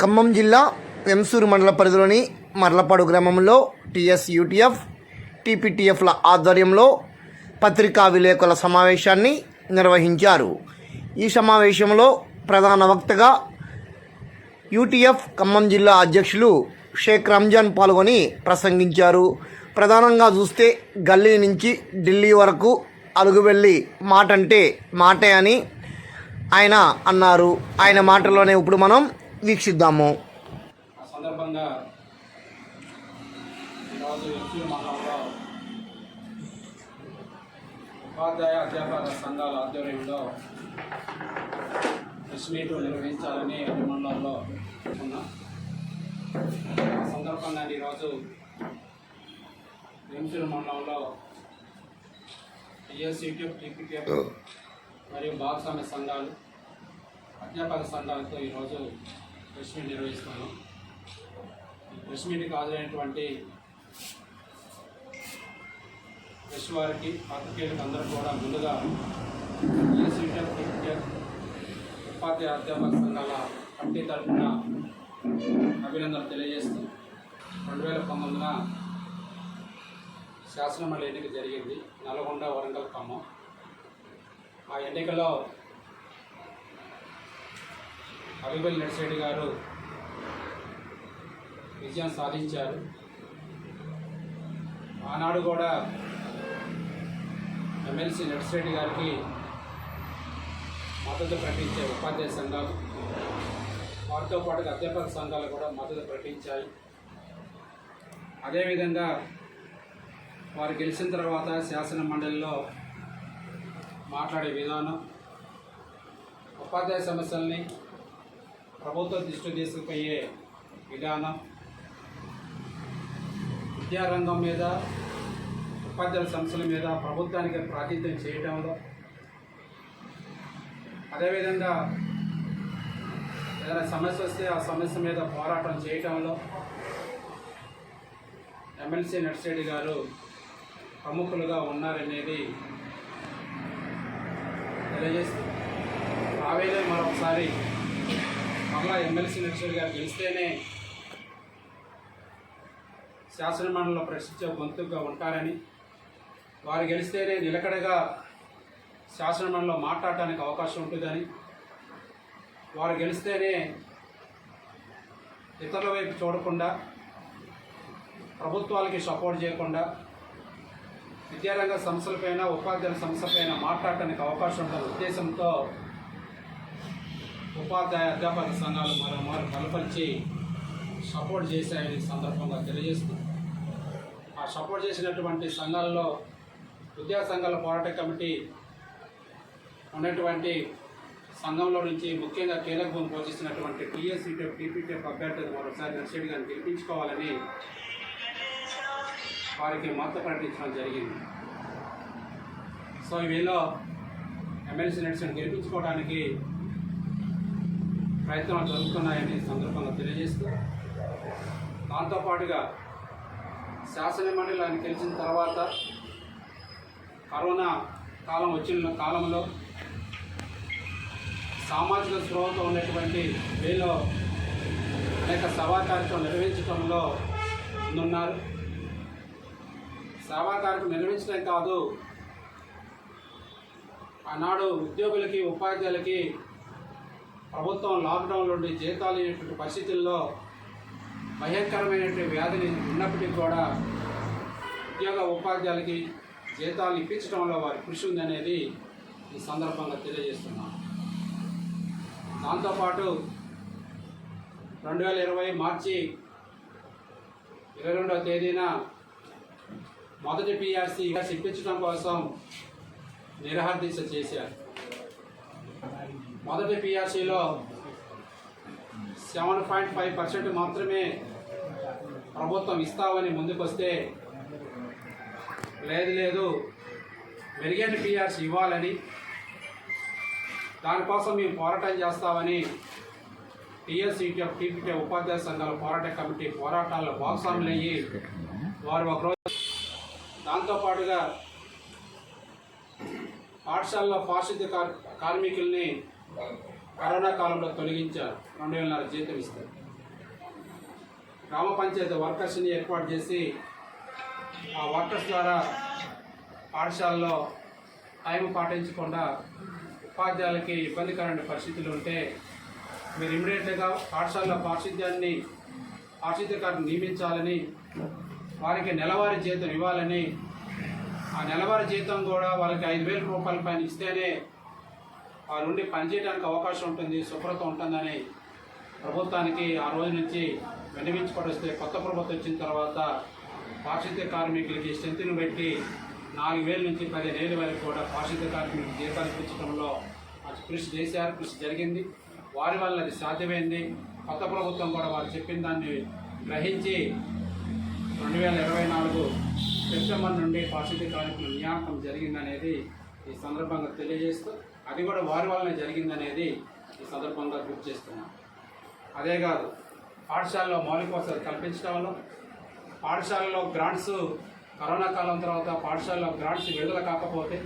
ఖమ్మం జిల్లా వెంసూరు మండల పరిధిలోని మర్లపాడు గ్రామంలో టిఎస్ యూటీఎఫ్ టీపీటీఎఫ్ల ఆధ్వర్యంలో పత్రికా విలేకరుల సమావేశాన్ని నిర్వహించారు. ఈ సమావేశంలో ప్రధాన వక్తగా యూటీఎఫ్ ఖమ్మం జిల్లా అధ్యక్షులు షేక్ రంజాన్ పాల్గొని ప్రసంగించారు. ప్రధానంగా చూస్తే గల్లీ నుంచి ఢిల్లీ వరకు అలుగు వెళ్ళి మాట అంటే మాటే అని ఆయన అన్నారు. ఆయన మాటలోనే ఇప్పుడు మనం వీక్షిద్దాము. ఆ సందర్భంగా ఉపాధ్యాయ అధ్యాపక సంఘాల ఆధ్వర్యంలో ప్రెస్ మీట్ నిర్వహించాలని మండలంలో ఉన్నాం ఆ సందర్భంగా ఈరోజు ఎంసూరు మండలంలో టీఎస్సీటీఎఫ్ టీపీటీఎఫ్ మరియు భాగస్వామ్య సంఘాలు అధ్యాపక సంఘాలతో ఈరోజు ప్రెస్ మీట్ నిర్వహిస్తాను. ఈ ప్రెస్ మీట్కి హాజరైనటువంటి ప్రెస్ వారికి పాత్రికేయులకు అందరూ కూడా ముందుగా ఈఎస్యూటీఎఫ్ టీపీటీఎఫ్ ఉపాధ్యాయ అధ్యాపక సంఘాల కమిటీ తరఫున అభినందనలు తెలియజేస్తూ రెండు వేల పంతొమ్మిదిన శాసనమండలి ఎన్నిక జరిగింది. నల్గొండ వరంగల్ ఖమ్మం. ఆ ఎన్నికలో అభిబల్ నర్సిరెడ్డి గారు విజయం సాధించారు. ఆనాడు కూడా ఎమ్మెల్సీ నర్సిరెడ్డి గారికి మద్దతు ప్రకటించే ఉపాధ్యాయ సంఘాలు వారితో పాటు అధ్యాపక సంఘాలు కూడా మద్దతు ప్రకటించాయి. అదేవిధంగా వారు గెలిచిన తర్వాత శాసన మండలిలో మాట్లాడే విధానం ఉపాధ్యాయ సమస్యల్ని ప్రభుత్వ దృష్టి తీసుకుపోయే విధానం విద్యారంగం మీద ఉపాధ్యాయుల సంస్థల మీద ప్రభుత్వానికి ప్రాతినిధ్యం చేయడంలో అదేవిధంగా ఏదైనా సమస్య వస్తే ఆ సమస్య మీద పోరాటం చేయటంలో ఎమ్మెల్సీ నర్సిరెడ్డి గారు ప్రముఖులుగా ఉన్నారనేది తెలియజేస్తుంది. ఆవేదన మరొకసారి మళ్ళా ఎమ్మెల్సీ నర్సిరెడ్డి గారు గెలిస్తేనే శాసనమండలిలో ప్రశ్నించే గొంతుగా ఉంటారని వారు గెలిస్తేనే నిలకడగా శాసనమండలిలో మాట్లాడటానికి అవకాశం ఉంటుందని వారు గెలిస్తేనే ఇతరుల వైపు చూడకుండా ప్రభుత్వాలకి సపోర్ట్ చేయకుండా విద్యారంగ సంస్థలపైన ఉపాధ్యాయుల సంస్థలపైన మాట్లాడటానికి అవకాశం ఉండే ఉద్దేశంతో ఉపాధ్యాయ అధ్యాపక సంఘాలు మరో మారు బలపరిచి సపోర్ట్ చేశాయని సందర్భంగా తెలియజేస్తూ ఆ సపోర్ట్ చేసినటువంటి సంఘాలలో విద్యా సంఘాల పోరాట కమిటీ ఉన్నటువంటి సంఘంలో నుంచి ముఖ్యంగా కీలక భూమి పోషిస్తున్నటువంటి టీఎస్సీటెఫ్ టీపీటెఫ్ అభ్యర్థులు మరోసారి నర్సిరెడ్డి గారిని గెలిపించుకోవాలని వారికి మద్దతు ప్రకటించడం జరిగింది. సో వీళ్ళు ఎమ్మెల్సీ నర్సిని గెలిపించుకోవడానికి ప్రయత్నాలు జరుగుతున్నాయని సందర్భంగా తెలియజేస్తూ దాంతోపాటుగా శాసనమండలి ఆయన గెలిచిన తర్వాత కరోనా కాలం వచ్చిన కాలంలో సామాజిక స్పృహతో ఉన్నటువంటి వీళ్ళు అనేక సభా కార్యక్రమం నిర్వహించడంలో ముందున్నారు. సభా కార్యక్రమం నిర్వహించడం కాదు ఆనాడు ఉద్యోగులకి ఉపాధ్యాయులకి ప్రభుత్వం లాక్డౌన్ నుండి జీతాలు ఇవ్వటువంటి పరిస్థితుల్లో భయంకరమైనటువంటి వ్యాధిని ఉన్నప్పటికీ కూడా ఉద్యోగ ఉపాధ్యాయులకి జీతాలు ఇప్పించడంలో వారి కృషి ఉందనేది ఈ సందర్భంగా తెలియజేస్తున్నాను. దాంతోపాటు రెండు వేల ఇరవై మార్చి ఇరవై రెండవ తేదీన మొదటి పిఆర్సీ ఇప్పించడం కోసం నిరహార చేశారు. మొదటి పిఆర్సీలో సెవెన్ పాయింట్ ఫైవ్ పర్సెంట్ మాత్రమే ప్రభుత్వం ఇస్తామని ముందుకొస్తే లేదు లేదు. మెరుగైన పిఆర్సీ ఇవ్వాలని దానికోసం మేము పోరాటం చేస్తామని టీఎస్సీటీఎఫ్ టీపీటీ ఉపాధ్యాయ సంఘాల పోరాట కమిటీ పోరాటాల్లో భాగస్వాములు అయ్యి వారు ఒకరోజు దాంతోపాటుగా పాఠశాలలో పారిశుద్ధ్య కార్ కార్మికుల్ని కరోనా కాలంలో తొలగించారు. రెండు వేలన్నర జీతం ఇస్తారు. గ్రామ పంచాయతీ వర్కర్స్ని ఏర్పాటు చేసి ఆ వర్కర్స్ ద్వారా పాఠశాలలో టైం పాటించకుండా ఉపాధ్యాయులకి ఇబ్బందికరమైన పరిస్థితులు ఉంటే మీరు ఇమీడియట్గా పాఠశాలలో పారిశుద్ధ్యాన్ని పారిశుద్ధ్యకారుని నియమించాలని వారికి నెలవారీ జీతం ఇవ్వాలని ఆ నెలవారీ జీతం కూడా వాళ్ళకి ఐదు వేల రూపాయల పైన ఇస్తేనే నుండి పనిచేయడానికి అవకాశం ఉంటుంది శుభ్రత ఉంటుందని ప్రభుత్వానికి ఆ రోజు నుంచి విన్నవించబడిస్తే కొత్త ప్రభుత్వం వచ్చిన తర్వాత పారిశుద్ధ్య కార్మికులకి స్ట్రెంత్ని పెట్టి నాలుగు వేల నుంచి పదిహేను వేల వరకు కూడా పారిశుద్ధ్య కార్మికులకు జీతాలు ఇప్పించడంలో అది కృషి చేశారు కృషి జరిగింది. వారి వల్ల అది సాధ్యమైంది. కొత్త ప్రభుత్వం కూడా వారు చెప్పిన దాన్ని గ్రహించి రెండు వేల ఇరవై నాలుగు సెప్టెంబర్ నుండి పారిశుద్ధ్య కార్మికుల నియామకం జరిగిందనేది ఈ సందర్భంగా తెలియజేస్తూ అది కూడా వారి వల్లనే జరిగిందనేది ఈ సందర్భంగా గుర్తు చేస్తున్నాం. అదే కాదు పాఠశాలలో మౌలిక వసతులు కల్పించడంలో పాఠశాలలో గ్రాంట్స్ కరోనా కాలం తర్వాత పాఠశాలలో గ్రాంట్స్ విడుదల కాకపోతే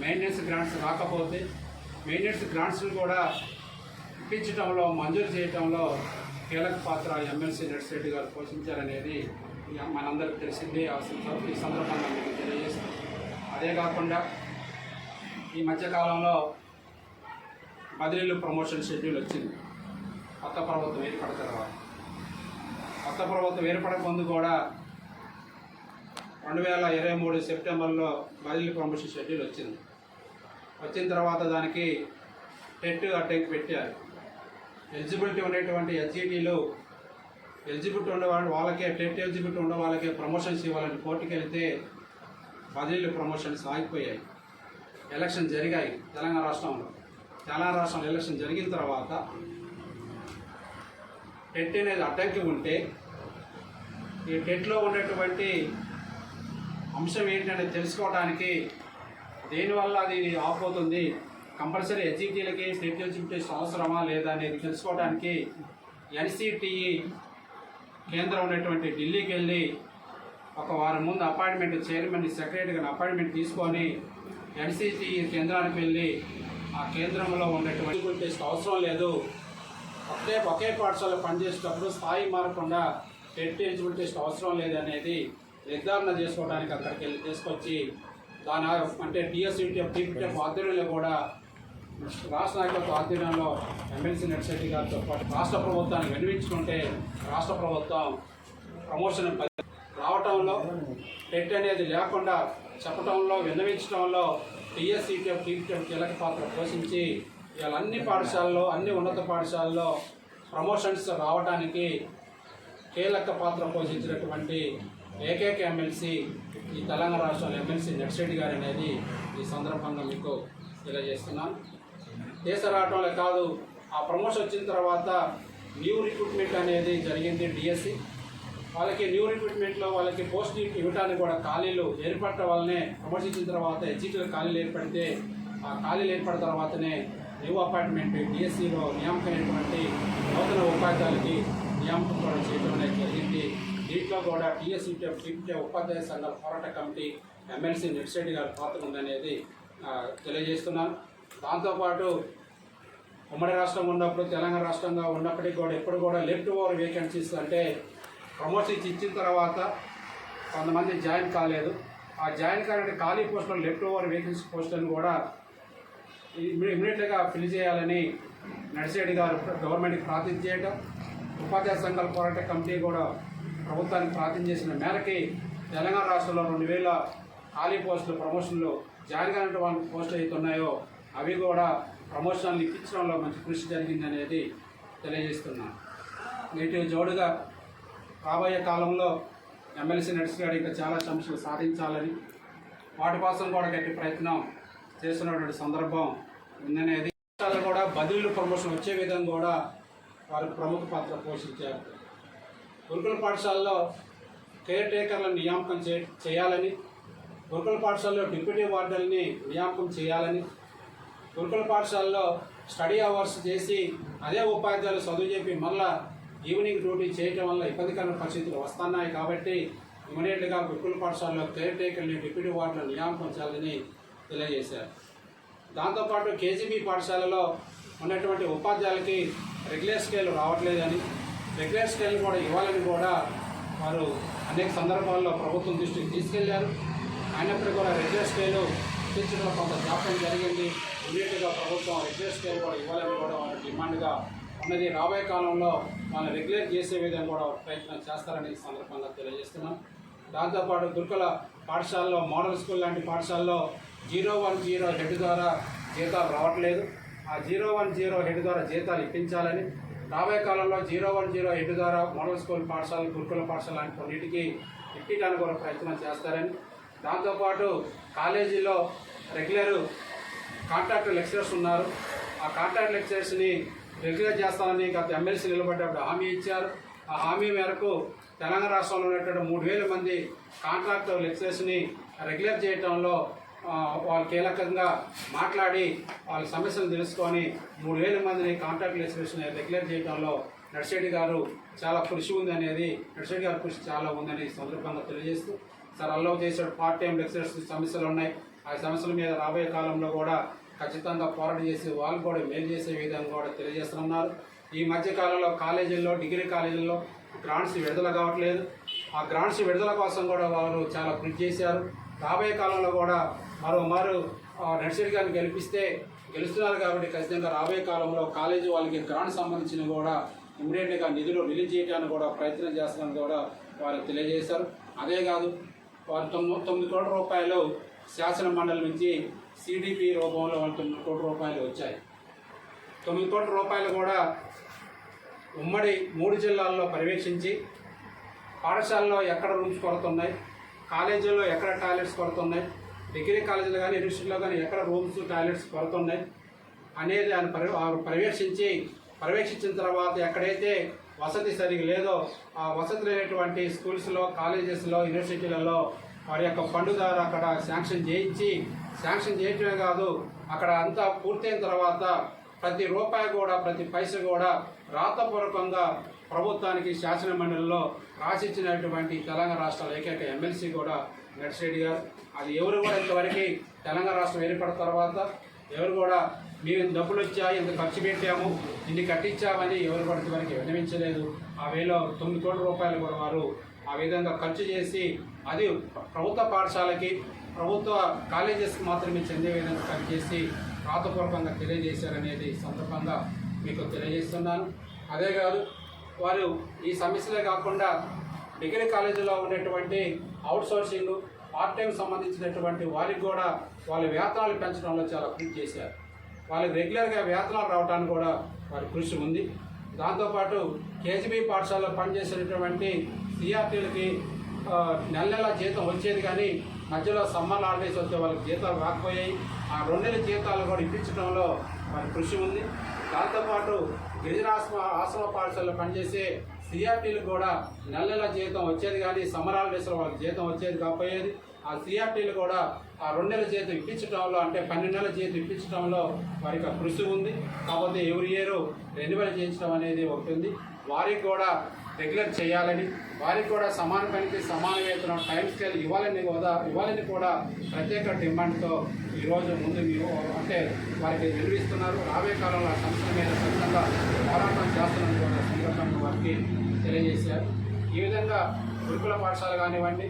మెయింటెనెన్స్ గ్రాంట్స్ రాకపోతే మెయింటెనెన్స్ గ్రాంట్స్ని కూడా ఇప్పించడంలో మంజూరు చేయడంలో కీలక పాత్ర ఎమ్మెల్సీ నర్సిరెడ్డి గారు పోషించారనేది ఇక మనందరికీ తెలిసిందే ఆ ఈ సందర్భంగా మీకు తెలియజేస్తాం అదే కాకుండా ఈ మధ్యకాలంలో బదిలీలు ప్రమోషన్ షెడ్యూల్ వచ్చింది. కొత్త ప్రభుత్వం ఏర్పడిన తర్వాత కొత్త ప్రభుత్వం ఏర్పడక ముందు కూడా రెండు వేల ఇరవై మూడు సెప్టెంబర్లో బదిలీ ప్రమోషన్ షెడ్యూల్ వచ్చింది. వచ్చిన తర్వాత దానికి టెట్ అడ్డంకి పెట్టారు. ఎలిజిబిలిటీ ఉండేటువంటి హెచ్ఈటీలు ఎలిజిబిలిటీ ఉండే వాళ్ళకే టెట్ ఎలిజిబిలిటీ ఉండే వాళ్ళకే ప్రమోషన్స్ ఇవ్వాలని కోర్టుకి వెళ్తే బదిలీలు ప్రమోషన్స్ ఆగిపోయాయి. ఎలక్షన్ జరిగాయి తెలంగాణ రాష్ట్రంలో. తెలంగాణ రాష్ట్రంలో ఎలక్షన్ జరిగిన తర్వాత టెట్ అనేది అడ్డంకి ఉంటే ఈ టెట్లో ఉండేటువంటి అంశం ఏంటనేది తెలుసుకోవడానికి దేనివల్ల అది ఆపోతుంది? కంపల్సరీ హెచ్ఈటీలకి టెట్ ఎలిజిబిలిటీ అవసరమా లేదా అనేది తెలుసుకోవడానికి ఎన్సిటిఈ కేంద్రం ఉన్నటువంటి ఢిల్లీకి వెళ్ళి ఒక వారం ముందు అపాయింట్మెంట్ చైర్మన్ సెక్రటరీగా అపాయింట్మెంట్ తీసుకొని ఎన్సీసీ కేంద్రానికి వెళ్ళి ఆ కేంద్రంలో ఉన్నటువంటి టెస్ట్ అవసరం లేదు. ఒకే ఒకే పాఠశాల పనిచేసేటప్పుడు స్థాయి మారకుండా టెట్ ఎలిజిబుల్ టెస్ట్ అవసరం లేదనేది నిర్ధారణ చేసుకోవడానికి అక్కడికి వెళ్ళి తీసుకొచ్చి దాని అంటే టీఎస్యూటీఎఫ్ టీపీటీఎఫ్ ఆధ్వర్యంలో కూడా రాష్ట్ర నాయకత్వ ఆధ్వర్యంలో ఎమ్మెల్సీ నర్సిరెడ్డి గారితో పాటు రాష్ట్ర ప్రభుత్వాన్ని వినిపించుకుంటే రాష్ట్ర ప్రభుత్వం ప్రమోషన్ రావటంలో టెట్ అనేది లేకుండా చెప్పటంలో విన్నవించడంలో టీఎస్సీటీఎఫ్ టీఎఫ్ కీలక పాత్ర పోషించి ఇవాళ అన్ని పాఠశాలలో అన్ని ఉన్నత పాఠశాలలో ప్రమోషన్స్ రావడానికి కీలక పాత్ర పోషించినటువంటి ఏకైక ఎమ్మెల్సీ ఈ తెలంగాణ రాష్ట్రంలో ఎమ్మెల్సీ నర్సిరెడ్డి గారు అనేది ఈ సందర్భంగా మీకు తెలియజేస్తున్నాను. దేశ రావటంలో కాదు ఆ ప్రమోషన్ వచ్చిన తర్వాత న్యూ రిక్రూట్మెంట్ అనేది జరిగింది డిఎస్సి. వాళ్ళకి న్యూ రిక్రూట్మెంట్లో వాళ్ళకి పోస్ట్ ఇవ్వడానికి కూడా ఖాళీలు ఏర్పడటం వల్లనే విమర్శించిన తర్వాత హెచ్ఈటీలో ఖాళీలు ఏర్పడితే ఆ ఖాళీలు ఏర్పడిన తర్వాతనే న్యూ అపార్ట్మెంట్ డిఎస్సిలో నియామకమైనటువంటి నూతన ఉపాధ్యాయులకి నియామకం కూడా చేయడం అనేది జరిగింది. దీంట్లో కూడా టీఎస్సీ టీపీటీ ఉపాధ్యాయ సంఘాల పోరాట కమిటీ ఎమ్మెల్సీ నెట్సెడ్డి గారి పాత్ర ఉందనేది తెలియజేస్తున్నాను. దాంతోపాటు ఉమ్మడి రాష్ట్రం ఉన్నప్పుడు తెలంగాణ రాష్ట్రంగా ఉన్నప్పటికీ కూడా ఎప్పుడు కూడా లెఫ్ట్ ఓవర్ వేకెన్సీస్ అంటే ప్రమోషన్స్ ఇచ్చిన తర్వాత కొంతమంది జాయిన్ కాలేదు. ఆ జాయిన్ కాలని ఖాళీ పోస్టులు లెఫ్ట్ ఓవర్ వేకెన్సీ పోస్టులను కూడా ఇమీడియట్గా ఫిల్ చేయాలని నడిసేటి గారు గవర్నమెంట్కి ప్రార్థన చేయడం ఉపాధ్యాయ సంఘాల పోరాట కమిటీ కూడా ప్రభుత్వానికి ప్రార్థన చేసిన మేరకి తెలంగాణ రాష్ట్రంలో రెండు వేల ఖాళీ పోస్టులు ప్రమోషన్లు జాయిన్ కానటువంటి పోస్టులు అయితే ఉన్నాయో అవి కూడా ప్రమోషన్లు ఇప్పించడంలో మంచి కృషి జరిగిందనేది తెలియజేస్తున్నాను. నేటి జోడుగా రాబోయే కాలంలో ఎమ్మెల్సీ నడిచినాడు. ఇంకా చాలా సమస్యలు సాధించాలని వాటి కోసం కూడా గట్టి ప్రయత్నం చేస్తున్నటువంటి సందర్భం ఉందనేది కూడా బదిలీలు ప్రమోషన్ వచ్చే విధంగా కూడా వారు ప్రముఖ పాత్ర పోషించారు. గురుకుల పాఠశాలలో కేర్ టేకర్లను నియామకం చే చేయాలని గురుకుల పాఠశాలలో డిప్యూటీ వార్డర్ని నియామకం చేయాలని గురుకుల పాఠశాలలో స్టడీ అవర్స్ చేసి అదే ఉపాధ్యాయులు చదువు చెప్పి మళ్ళా ఈవినింగ్ డ్యూటీ చేయటం వల్ల ఇబ్బందికరమైన పరిస్థితులు వస్తున్నాయి కాబట్టి ఇమీడియట్గా గురుకుల పాఠశాలలో కేర్ టేకర్ని డిప్యూటీ వార్డులను నియామకం చేయాలని తెలియజేశారు దాంతోపాటు కేజీబీ పాఠశాలలో ఉన్నటువంటి ఉపాధ్యాయులకి రెగ్యులర్ స్కేల్ రావట్లేదని రెగ్యులర్ స్కేల్ కూడా ఇవ్వాలని కూడా వారు అనేక సందర్భాల్లో ప్రభుత్వం దృష్టికి తీసుకెళ్ళారు. అయినప్పటికీ కూడా రెగ్యులర్ స్కేలు ఇప్పించడంలో కొంత జాప్యం జరిగింది. ఇమీడియట్గా ప్రభుత్వం రెగ్యులర్ స్కేల్ కూడా ఇవ్వాలని కూడా వారి డిమాండ్గా అన్నది రాబోయే కాలంలో మనం రెగ్యులేట్ చేసే విధంగా కూడా ప్రయత్నం చేస్తారని సందర్భంగా తెలియజేస్తున్నాం. దాంతోపాటు గురుకుల పాఠశాలలో మోడల్ స్కూల్ లాంటి పాఠశాలలో జీరో వన్ జీరో హెడ్ ద్వారా జీతాలు రావట్లేదు. ఆ జీరో వన్ జీరో హెడ్ ద్వారా జీతాలు ఇప్పించాలని రాబోయే కాలంలో జీరో వన్ జీరో హెడ్ ద్వారా మోడల్ స్కూల్ పాఠశాల గురుకుల పాఠశాల లాంటి కొన్నిటికి ఇప్పించడానికి కూడా ప్రయత్నం చేస్తారని. దాంతోపాటు కాలేజీలో రెగ్యులర్ కాంట్రాక్ట్ లెక్చరర్స్ ఉన్నారు. ఆ కాంట్రాక్ట్ లెక్చరర్స్ని రెగ్యులర్ చేస్తానని గత ఎమ్మెల్సీ నిలబడ్డప్పుడు హామీ ఇచ్చారు. ఆ హామీ మేరకు తెలంగాణ రాష్ట్రంలో ఉన్నటువంటి మూడు వేల మంది కాంట్రాక్ట్ లెక్చరర్స్ని రెగ్యులర్ చేయడంలో వాళ్ళు కీలకంగా మాట్లాడి వాళ్ళ సమస్యలు తెలుసుకొని మూడు వేల మందిని కాంట్రాక్ట్ లెక్చరర్స్ని రెగ్యులర్ చేయడంలో నర్సిరెడ్డి గారు చాలా కృషి ఉంది అనేది నర్సిరెడ్డి గారి కృషి చాలా ఉందని సందర్భంగా తెలియజేస్తూ సార్ అల్లవ్ చేసే పార్ట్ టైం లెక్చరర్స్ సమస్యలు ఉన్నాయి. ఆ సమస్యల మీద రాబోయే కాలంలో కూడా ఖచ్చితంగా పోరాటం చేసి వాళ్ళు కూడా మేలు చేసే విధంగా కూడా తెలియజేస్తున్నారు ఈ మధ్య కాలంలో కాలేజీల్లో డిగ్రీ కాలేజీల్లో గ్రాంట్స్ విడుదల కావట్లేదు. ఆ గ్రాంట్స్ విడుదల కోసం కూడా వారు చాలా కృషి చేశారు. రాబోయే కాలంలో కూడా మరో మారు నర్సరీ గారిని గెలిపిస్తే గెలుస్తున్నారు కాబట్టి ఖచ్చితంగా రాబోయే కాలంలో కాలేజీ వాళ్ళకి గ్రాంట్ సంబంధించిన కూడా ఇమ్మీడియట్గా నిధులు రిలీజ్ చేయడానికి కూడా ప్రయత్నం చేస్తారని కూడా వారు తెలియజేశారు. అదే కాదు వారు తొమ్మిది తొమ్మిది కోట్ల రూపాయలు శాసన మండలి నుంచి సిడిపి రూపంలో వాళ్ళ తొమ్మిది కోట్ల రూపాయలు వచ్చాయి. తొమ్మిది కోట్ల రూపాయలు కూడా ఉమ్మడి మూడు జిల్లాల్లో పర్యవేక్షించి పాఠశాలలో ఎక్కడ రూమ్స్ కొరత ఉన్నాయి కాలేజీల్లో ఎక్కడ టాయిలెట్స్ కొరత ఉన్నాయి డిగ్రీ కాలేజీలో కానీ యూనివర్సిటీలో కానీ ఎక్కడ రూమ్స్ టాయిలెట్స్ కొరత ఉన్నాయి అనేది ఆయన పర్య పర్యవేక్షించి పర్యవేక్షించిన తర్వాత ఎక్కడైతే వసతి సరిగా లేదో ఆ వసతి లేనటువంటి స్కూల్స్లో కాలేజెస్లో యూనివర్సిటీలలో వారి యొక్క ఫండ్ ద్వారా అక్కడ శాంక్షన్ చేయించి శాంక్షన్ చేయటమే కాదు అక్కడ అంతా పూర్తయిన తర్వాత ప్రతి రూపాయి కూడా ప్రతి పైస కూడా రాతపూర్వకంగా ప్రభుత్వానికి శాసన మండలిలో రాసిచ్చినటువంటి తెలంగాణ రాష్ట్రాల ఏకైక ఎమ్మెల్సీ కూడా నర్సిరెడ్డి గారు. అది ఎవరు కూడా ఇంతవరకు తెలంగాణ రాష్ట్రం ఏర్పడిన తర్వాత ఎవరు కూడా మేము డబ్బులు వచ్చా ఇంత ఖర్చు పెట్టాము ఇన్ని కట్టించామని ఎవరు కూడా ఇంతవరకు విన్నవించలేదు. ఆ వేలో తొమ్మిది కోట్ల రూపాయలు కూడా వారు ఆ విధంగా ఖర్చు చేసి అది ప్రభుత్వ పాఠశాలకి ప్రభుత్వ కాలేజెస్కి మాత్రమే చెందే విధంగా పనిచేసి రాతపూర్వకంగా తెలియజేశారనేది సందర్భంగా మీకు తెలియజేస్తున్నాను. అదే కాదు వారు ఈ సమస్యలే కాకుండా డిగ్రీ కాలేజీలో ఉన్నటువంటి అవుట్ సోర్సింగ్ పార్ట్ టైం సంబంధించినటువంటి వారికి కూడా వాళ్ళ వేతనాలు పెంచడంలో చాలా కృషి చేశారు. వాళ్ళకి రెగ్యులర్గా వేతనాలు రావడానికి కూడా వారి కృషి ఉంది. దాంతోపాటు కేజీబీ పాఠశాలలో పనిచేసేటటువంటి సిఆర్టీలకి నెల నెల జీతం వచ్చేది కానీ మధ్యలో సమ్మర్ హాలిడేస్ వచ్చే వాళ్ళకి జీతాలు రాకపోయాయి. ఆ రెండు నెలల జీతాలు కూడా ఇప్పించడంలో వారి కృషి ఉంది. దాంతోపాటు గిరిజనాశ్రమ ఆశ్రమ పాఠశాలలో పనిచేసే సిఆర్టీలు కూడా నెల నెల జీతం వచ్చేది కానీ సమ్మర్ హాలిడేస్లో వాళ్ళకి జీతం వచ్చేది కాకపోయేది. ఆ సిఆర్టీలు కూడా ఆ రెండు నెలల జీతం ఇప్పించడంలో అంటే పన్నెండు నెలల జీతం ఇప్పించడంలో వారికి కృషి ఉంది. కాకపోతే ఎవరి ఇయర్ రెన్యువల్ చేయించడం అనేది ఒకటి ఉంది వారికి కూడా రెగ్యులర్ చేయాలని వారికి కూడా సమాన పనికి సమాన వేతనం టైం స్కేల్ ఇవ్వాలని కూడా ఇవ్వాలని కూడా ప్రత్యేక డిమాండ్తో ఈరోజు ముందు మీరు అంటే వారికి నిర్వహిస్తున్నారు రాబోయే కాలంలో సంస్థ సంస్థల మీద ఖచ్చితంగా పోరాటం చేస్తున్నది కూడా సందర్భంగా వారికి తెలియజేశారు. ఈ విధంగా గురుకుల పాఠశాల కానివ్వండి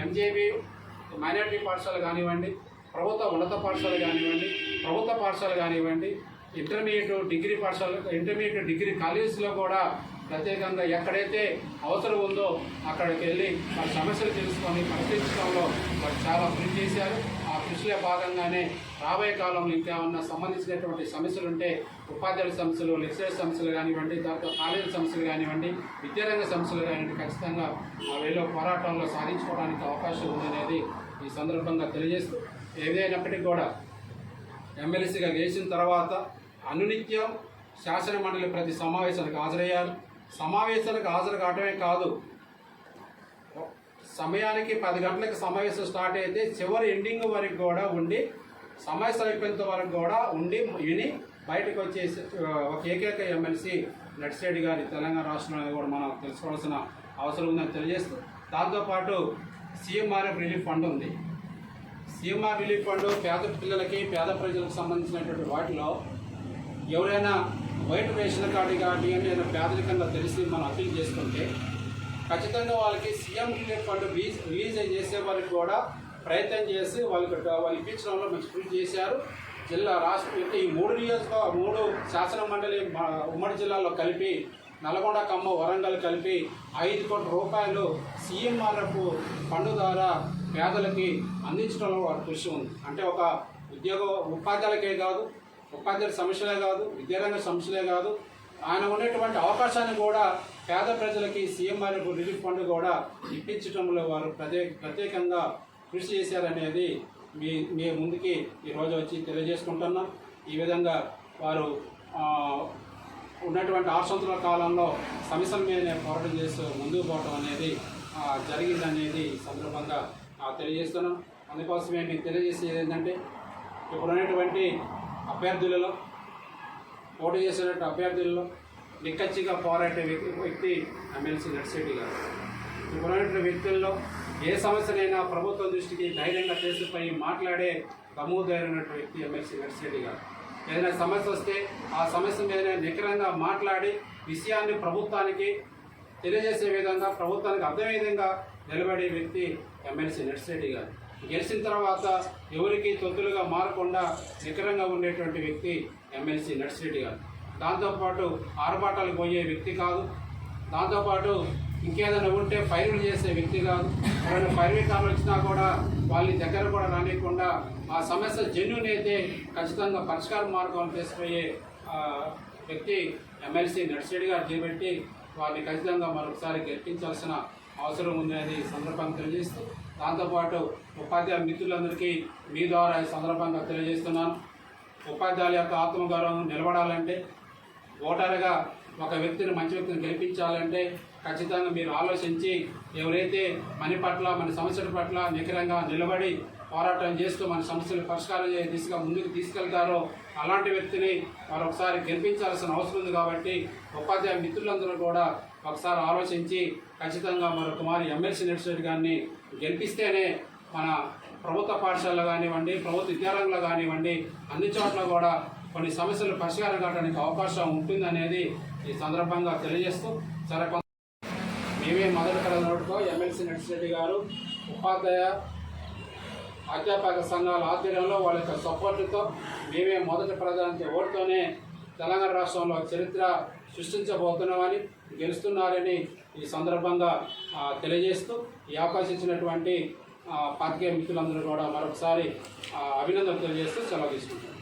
ఎంజేబీ మైనారిటీ పాఠశాల కానివ్వండి ప్రభుత్వ ఉన్నత పాఠశాల కానివ్వండి ప్రభుత్వ పాఠశాల కానివ్వండి ఇంటర్మీడియట్ డిగ్రీ పాఠశాల ఇంటర్మీడియట్ డిగ్రీ కాలేజీలో కూడా ప్రత్యేకంగా ఎక్కడైతే అవసరం ఉందో అక్కడికి వెళ్ళి వాళ్ళ సమస్యలు తెలుసుకొని పరిష్కరించడంలో వారు చాలా కృషి చేశారు. ఆ కృషిలో భాగంగానే రాబోయే కాలంలో ఇంకా ఉన్న సంబంధించినటువంటి సమస్యలు ఉంటే ఉపాధ్యాయుల సమస్యలు లెక్చరర్ సమస్యలు కానివ్వండి దాంతో కాలేజీ సమస్యలు కానివ్వండి విద్యారంగ సమస్యలు కానివ్వండి ఖచ్చితంగా ఆ వేలో పోరాటంలో సాధించుకోవడానికి అవకాశం ఉందనేది ఈ సందర్భంగా తెలియజేస్తూ ఏదైనప్పటికీ కూడా ఎమ్మెల్సీగా గెలిచిన తర్వాత అనునిత్యం శాసన మండలి ప్రతి సమావేశానికి హాజరయ్యారు. సమావేశాలకు హాజరు కావటమే కాదు సమయానికి పది గంటలకు సమావేశం స్టార్ట్ అయితే చివరి ఎండింగ్ వరకు కూడా ఉండి సమావేశం అయిపోయేంత వరకు కూడా ఉండి విని బయటకు వచ్చేసి ఒక ఏకైక ఎమ్మెల్సీ నడిసేడి గారి తెలంగాణ రాష్ట్రంలో కూడా మనం తెలుసుకోవాల్సిన అవసరం ఉందని తెలియజేస్తూ దాంతోపాటు సీఎంఆర్ఎఫ్ రిలీఫ్ ఫండ్ ఉంది. సీఎంఆర్ రిలీఫ్ ఫండ్ పేద పిల్లలకి పేద ప్రజలకు సంబంధించినటువంటి వాటిలో ఎవరైనా బయట రేషన్ కార్డు కానీ ఏదైనా పేదరికంగా తెలిసి మనం అప్పీల్ చేసుకుంటే ఖచ్చితంగా వాళ్ళకి CM relief fund release release చేసే వాళ్ళకి కూడా ప్రయత్నం చేసి వాళ్ళకి వాళ్ళు ఇప్పించడంలో మంచి కృషి చేశారు. జిల్లా రాష్ట్ర ఈ మూడు నియోజక మూడు శాసన మండలి మా- ఉమ్మడి జిల్లాలో కలిపి నల్గొండ కమ్మ వరంగల్ కలిపి ఐదు కోట్ల రూపాయలు సీఎంఆర్ఎఫ్ ఫండ్ ద్వారా పేదలకి అందించడంలో వారి కృషి ఉంది. అంటే ఒక ఉద్యోగ ఉపాధ్యాయులకే కాదు ఉపాధ్యాయుల సమస్యలే కాదు విద్యారంగ సమస్యలే కాదు ఆయన ఉన్నటువంటి అవకాశాన్ని కూడా పేద ప్రజలకి సీఎంఆర్ఎఫ్ రిలీఫ్ ఫండ్ కూడా ఇప్పించడంలో వారు ప్రత్యేక ప్రత్యేకంగా కృషి చేశారనేది మీ మీ ముందుకి ఈరోజు వచ్చి తెలియజేసుకుంటున్నాం. ఈ విధంగా వారు ఉన్నటువంటి ఆరు సంవత్సరాల కాలంలో సమస్యల మీద పోరాటం చేస్తూ ముందుకు పోవడం అనేది జరిగిందనేది సందర్భంగా ఆ, తెలియజేస్తున్నాం అందుకోసమే మీకు తెలియజేసేది ఏంటంటే ఇప్పుడు ఉన్నటువంటి అభ్యర్థులలో పోటీ చేసేటువంటి అభ్యర్థులలో నిక్కచ్చిగా పోరాడే వ్యక్తి వ్యక్తి ఎమ్మెల్సీ నర్సిరెడ్డి గారు. ఇప్పుడున్నటువంటి వ్యక్తుల్లో ఏ సమస్యనైనా ప్రభుత్వం దృష్టికి ధైర్యంగా తీసుకుపోయి మాట్లాడే దమ్ముదైనటువంటి వ్యక్తి ఎమ్మెల్సీ నర్సిరెడ్డి గారు. ఏదైనా సమస్య వస్తే ఆ సమస్య మీద నిఖరంగా మాట్లాడి విషయాన్ని ప్రభుత్వానికి తెలియజేసే విధంగా ప్రభుత్వానికి అర్థమయ్యే విధంగా నిలబడే వ్యక్తి ఎమ్మెల్సీ నర్సిరెడ్డి గారు. గెలిచిన తర్వాత ఎవరికి తొత్తులుగా మారకుండా నిఖరంగా ఉండేటువంటి వ్యక్తి ఎమ్మెల్సీ నర్సిరెడ్డి గారు. దాంతోపాటు ఆర్భాటాలు పోయే వ్యక్తి కాదు. దాంతోపాటు ఇంకేదైనా ఉంటే ఫైర్లు చేసే వ్యక్తి కాదు. ఎవరైనా ఫైర్ వికారాలు వచ్చినా కూడా వాళ్ళని దగ్గర కూడా రానియకుండా ఆ సమస్య జెన్యున్ అయితే ఖచ్చితంగా పరిష్కార మార్గం తీసుకుపోయే వ్యక్తి ఎమ్మెల్సీ నర్సిరెడ్డి గారు చేపట్టి వారిని ఖచ్చితంగా మరొకసారి గెలిపించాల్సిన అవసరం ఉందని సందర్భంగా తెలియజేస్తూ దాంతోపాటు ఉపాధ్యాయ మిత్రులందరికీ మీ ద్వారా ఈ సందర్భంగా తెలియజేస్తున్నాను. ఉపాధ్యాయుల యొక్క ఆత్మగౌరవం నిలబడాలంటే ఓటర్గా ఒక వ్యక్తిని మంచి వ్యక్తిని గెలిపించాలంటే ఖచ్చితంగా మీరు ఆలోచించి ఎవరైతే మన పట్ల మన సమస్యల పట్ల నిఖరంగా నిలబడి పోరాటం చేస్తూ మన సమస్యలు పరిష్కారం చేసే దిశగా ముందుకు తీసుకెళ్తారో అలాంటి వ్యక్తిని మరొకసారి గెలిపించాల్సిన అవసరం ఉంది కాబట్టి ఉపాధ్యాయ మిత్రులందరూ కూడా ఒకసారి ఆలోచించి ఖచ్చితంగా మరో కుమారి ఎమ్మెల్సీ నర్సరీ గారిని గెలిపిస్తేనే మన ప్రభుత్వ పాఠశాలలో కానివ్వండి ప్రభుత్వ విద్యాలయంలో కానివ్వండి అన్ని చోట్ల కూడా కొన్ని సమస్యలు పరిష్కారం కావడానికి అవకాశం ఉంటుందనేది ఈ సందర్భంగా తెలియజేస్తూ సరే మేమే మొదటి కడ నోటుకో ఎమ్మెల్సీ నర్సిరెడ్డి గారు ఉపాధ్యాయ అధ్యాపక సంఘాల ఆధ్వర్యంలో వాళ్ళ యొక్క సపోర్టుతో మేమే మొదటి ప్రధాని ఓటుతోనే తెలంగాణ రాష్ట్రంలో చరిత్ర సృష్టించబోతున్నామని గెలుస్తున్నారని ఈ సందర్భంగా తెలియజేస్తూ ఈ అవకాశం ఇచ్చినటువంటి ఆ, మిత్రులందరూ కూడా మరొకసారి అభినందనలు తెలియజేస్తూ సెలవు తీసుకుంటాం.